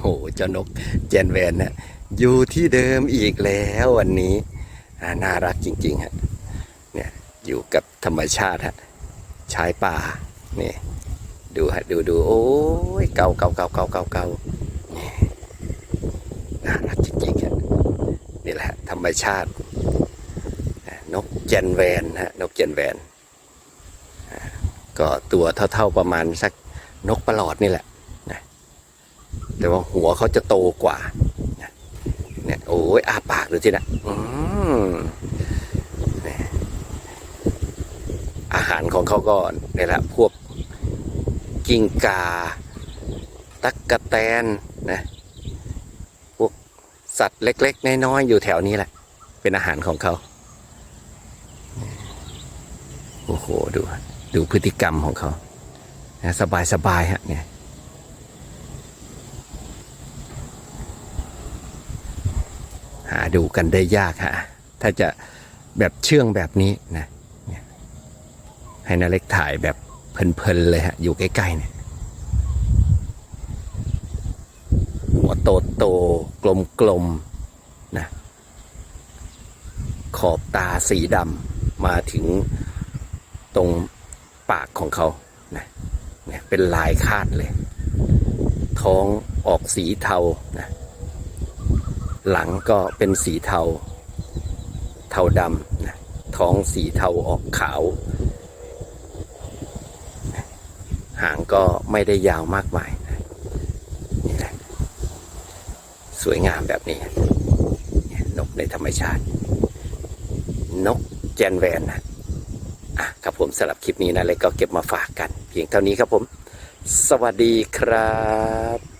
โหเจ้านกเจนแวนเนี่ยอยู่ที่เดิมอีกแล้ววันนี้น่ารักจริงๆฮะเนี่ยอยู่กับธรรมชาติฮะชายป่านี่ดูฮะดูดูโอ้ยเก่าเก่าเก่าเก่าเก่าเก่าน่ารักจริงๆฮะนี่แหละธรรมชาติ นกเจนแวนฮะนกเจนแวนก็ตัวเท่าๆประมาณสักนกประหลอดนี่แหละ แต่ว่าหัวเขาจะโตกว่าเนี่ยโอ้ยอาปากดูที่นะอืมเนี่ยอาหารของเขาก็เนี่ยแหละพวกกิ้งกา ตักกะแตนนะพวกสัตว์เล็ก ๆ น้อยๆอยู่แถวนี้แหละ เป็นอาหารของเขาโอ้โหดูดูพฤติกรรมของเขาสบายๆฮะเนี่ย หาดูกันได้ยากฮะถ้าจะแบบเชื่องแบบนี้นะให้นาเล็กถ่ายแบบเพลินๆเลยฮะอยู่ใกล้ๆเนี่ยหัวโตโตๆกลมๆนะขอบตาสีดำมาถึงตรงปากของเขานะเนี่ยเป็นลายคาดเลย ท้องออกสีเทานะ หลังก็เป็นสีเทา เทาดำนะท้องสีเทาออกขาว หางก็ไม่ได้ยาวมากมายนะนี่แหละสวยงามแบบนี้เนี่ยนกในธรรมชาติ นกแจนแวนนะอะครับผมสำหรับคลิปนี้นะเลยก็เก็บมาฝากกัน เพียงเท่านี้ครับผม สวัสดีครับ